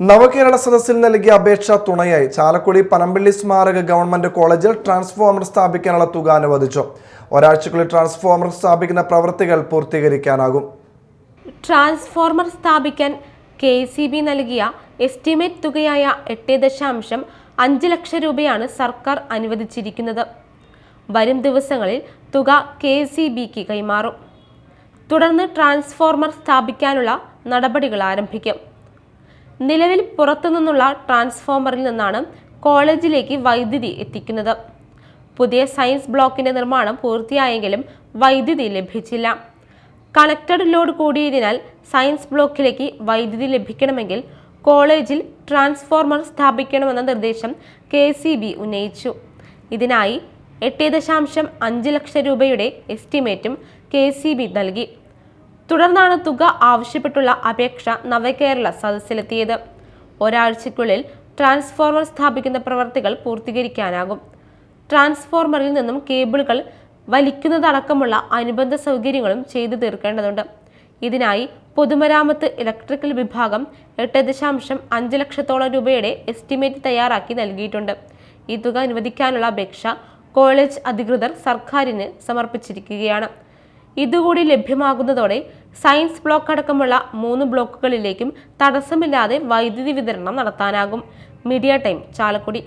നവകേരള സദസ്സിൽ നൽകിയ അപേക്ഷ തുണയായി. ചാലക്കുടി പനമ്പള്ളി സ്മാരക ഗവൺമെന്റ് കോളേജിൽ ട്രാൻസ്ഫോമർ സ്ഥാപിക്കാനുള്ള തുക അനുവദിച്ചു. ഒരാഴ്ചക്കുള്ളിൽ ട്രാൻസ്ഫോമർ സ്ഥാപിക്കുന്ന പ്രവൃത്തികൾ പൂർത്തീകരിക്കാനാകും. ട്രാൻസ്ഫോർമർ സ്ഥാപിക്കാൻ കെ സി ബി നൽകിയ എസ്റ്റിമേറ്റ് തുകയായ എട്ട് ദശാംശം അഞ്ച് ലക്ഷം രൂപയാണ് സർക്കാർ അനുവദിച്ചിരിക്കുന്നത്. വരും ദിവസങ്ങളിൽ തുക കെ സി ബിക്ക് കൈമാറും. തുടർന്ന് ട്രാൻസ്ഫോർമർ സ്ഥാപിക്കാനുള്ള നടപടികൾ ആരംഭിക്കും. നിലവിൽ പുറത്തുനിന്നുള്ള ട്രാൻസ്ഫോമറിൽ നിന്നാണ് കോളേജിലേക്ക് വൈദ്യുതി എത്തിക്കുന്നത്. പുതിയ സയൻസ് ബ്ലോക്കിന്റെ നിർമ്മാണം പൂർത്തിയായെങ്കിലും വൈദ്യുതി ലഭിച്ചില്ല. കണക്റ്റഡ് ലോഡ് കൂടിയതിനാൽ സയൻസ് ബ്ലോക്കിലേക്ക് വൈദ്യുതി ലഭിക്കണമെങ്കിൽ കോളേജിൽ ട്രാൻസ്ഫോർമർ സ്ഥാപിക്കണമെന്ന നിർദ്ദേശം കെ സി ബി ഉന്നയിച്ചു. ഇതിനായി എട്ട് ദശാംശം അഞ്ച് ലക്ഷം രൂപയുടെ എസ്റ്റിമേറ്റും കെ സി ബി നൽകി. തുടർന്നാണ് തുക ആവശ്യപ്പെട്ടുള്ള അപേക്ഷ നവകേരള സദസ്സിലെത്തിയത്. ഒരാഴ്ചയ്ക്കുള്ളിൽ ട്രാൻസ്ഫോർമർ സ്ഥാപിക്കുന്ന പ്രവർത്തികൾ പൂർത്തീകരിക്കാനാകും. ട്രാൻസ്ഫോർമറിൽ നിന്നും കേബിളുകൾ വലിക്കുന്നതടക്കമുള്ള അനുബന്ധ സൗകര്യങ്ങളും ചെയ്തു തീർക്കേണ്ടതുണ്ട്. ഇതിനായി പൊതുമരാമത്ത് ഇലക്ട്രിക്കൽ വിഭാഗം എട്ട് ദശാംശം അഞ്ച് ലക്ഷത്തോളം രൂപയുടെ എസ്റ്റിമേറ്റ് തയ്യാറാക്കി നൽകിയിട്ടുണ്ട്. ഈ തുക അനുവദിക്കാനുള്ള അപേക്ഷ കോളേജ് അധികൃതർ സർക്കാരിന് സമർപ്പിച്ചിരിക്കുകയാണ്. ഇതുകൂടി ലഭ്യമാകുന്നതോടെ സയൻസ് ബ്ലോക്ക് അടക്കമുള്ള മൂന്ന് ബ്ലോക്കുകളിലേക്കും തടസ്സമില്ലാതെ വൈദ്യുതി വിതരണം നടത്താനാകും. Media time Chalakudy.